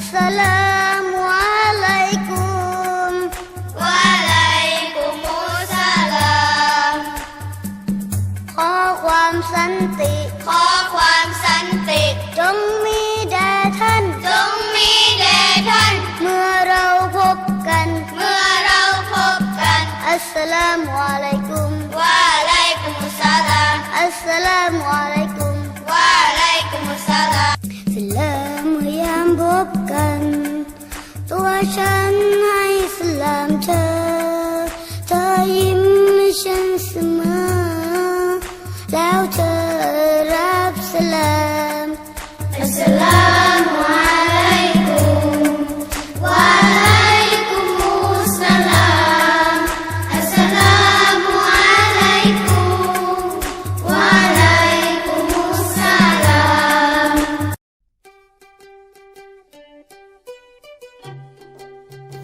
ลามุอะลัยกุมวะไลกุมุสสลามขอความสันติ ขอความสันติจงมีแด่ท่าน จงมีแด่ท่าน เมื่อเราพบกัน เมื่อเราพบกัน อัสสลามุอะลัยกุม ฉันให้สลามเธอ เธอยิ้มให้ฉันเสมอ แล้วเธอรับสลาม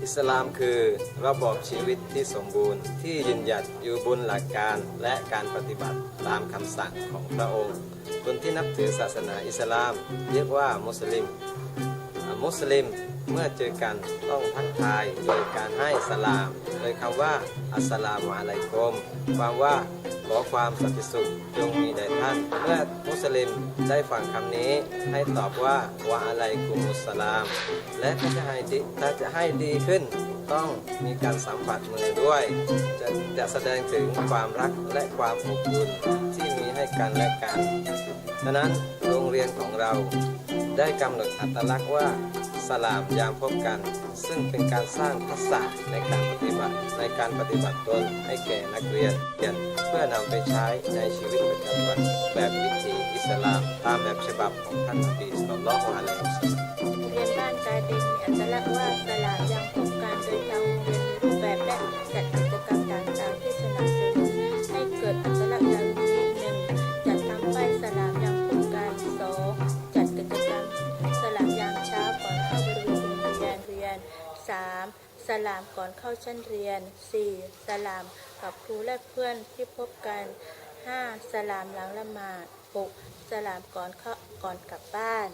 อิสลามคือระบอบชีวิตที่สมบูรณ์ ที่ยืนหยัดอยู่บนหลักการและการปฏิบัติตามคำสั่งของพระองค์ คนที่นับถือศาสนาอิสลาม เรียกว่ามุสลิม มุสลิมเมื่อเจอกันต้องทักทายโดยการให้สลาม โดยคำว่าอัสสลามุอะลัยกุมความว่า ขอความสันติสุขจงมีแด่ท่าน เมื่อมุสลิมได้ฟังคำนี้ ให้ตอบว่าวะอะลัยกุมุสสลาม และถ้าจะให้ดีถ้าจะให้ดีขึ้น ต้องมีการสัมผัสมือด้วย จะจะแสดงถึงความรักและความอบอุ่นที่มีให้กันและกัน ฉะนั้นโรงเรียนของเรา ได้กำหนดอัตลักษณ์ว่าสลามยามพบกัน ซึ่งเป็นการสร้างทักษะในการปฏิบัติ ในการปฏิบัติตนให้แก่นักเรียนเพื่อนำไปใช้ในชีวิตประจำวันแบบวิถีอิสลาม ตามแบบฉบับของท่านนบีสุลต่านละฮ์อะลัยฮิสซาลามรงเรียนบ้านกายเด็กมีอัตลักษณ์ว่าสลาม สลามก่อนเข้าชั้นเรียนสี่สลามกับครูและเพื่อนที่พบกัน 5. สลามหลังละหมาด 6. สลามก่อนเข้าก่อนกลับบ้าน